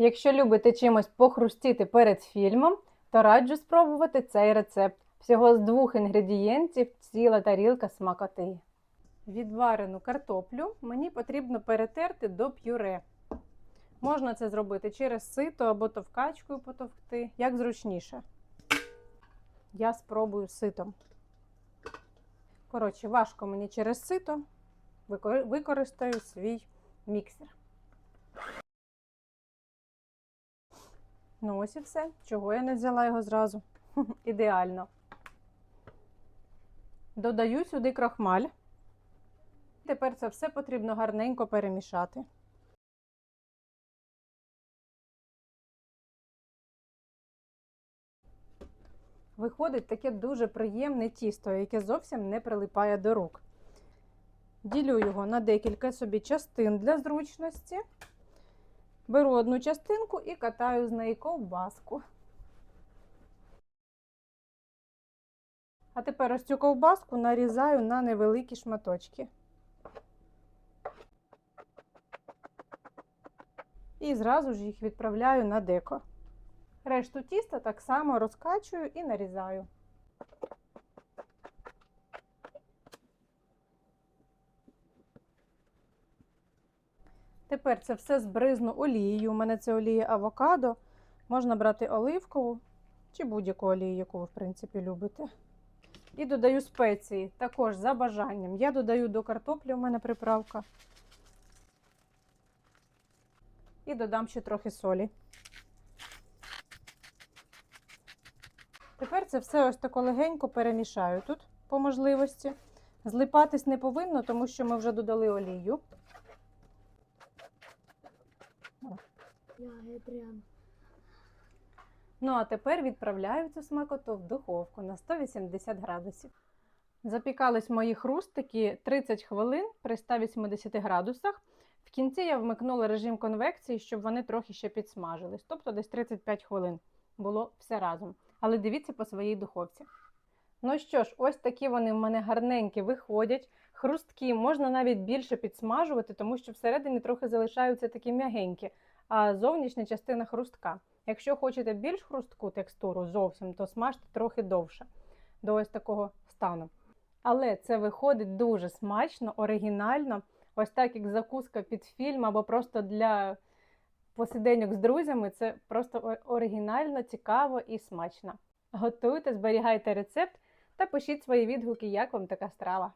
Якщо любите чимось похрустіти перед фільмом, то раджу спробувати цей рецепт. Всього з двох інгредієнтів ціла тарілка смакоти. Відварену картоплю мені потрібно перетерти до пюре. Можна це зробити через сито або товкачкою потовкти, як зручніше. Я спробую ситом. Коротше, важко мені через сито. Використаю свій міксер. Ну, ось і все. Чого я не взяла його зразу? Ідеально. Додаю сюди крахмаль. Тепер це все потрібно гарненько перемішати. Виходить таке дуже приємне тісто, яке зовсім не прилипає до рук. Ділю його на декілька собі частин для зручності. Беру одну частинку і катаю з неї ковбаску. А тепер ось цю ковбаску нарізаю на невеликі шматочки. І зразу ж їх відправляю на деко. Решту тіста так само розкачую і нарізаю. Тепер це все збризну олією. У мене це олія авокадо. Можна брати оливкову чи будь-яку олію, яку ви, в принципі, любите. І додаю спеції, також за бажанням. Я додаю до картоплі, у мене приправка. І додам ще трохи солі. Тепер це все ось тако легенько перемішаю тут по можливості. Злипатись не повинно, тому що ми вже додали олію. Ну а тепер відправляю цю смакоту в духовку на 180 градусів. Запікались мої хрустики 30 хвилин при 180 градусах. В кінці я вмикнула режим конвекції, щоб вони трохи ще підсмажились, тобто десь 35 хвилин було все разом. Але дивіться по своїй духовці. Ну що ж, ось такі вони в мене гарненькі виходять. Хрусткі можна навіть більше підсмажувати, тому що всередині трохи залишаються такі м'ягенькі, а зовнішня частина хрустка. Якщо хочете більш хрустку текстуру зовсім, то смажте трохи довше до ось такого стану. Але це виходить дуже смачно, оригінально, ось так як закуска під фільм або просто для посиденьок з друзями. Це просто оригінально, цікаво і смачно. Готуйте, зберігайте рецепт та пишіть свої відгуки, як вам така страва.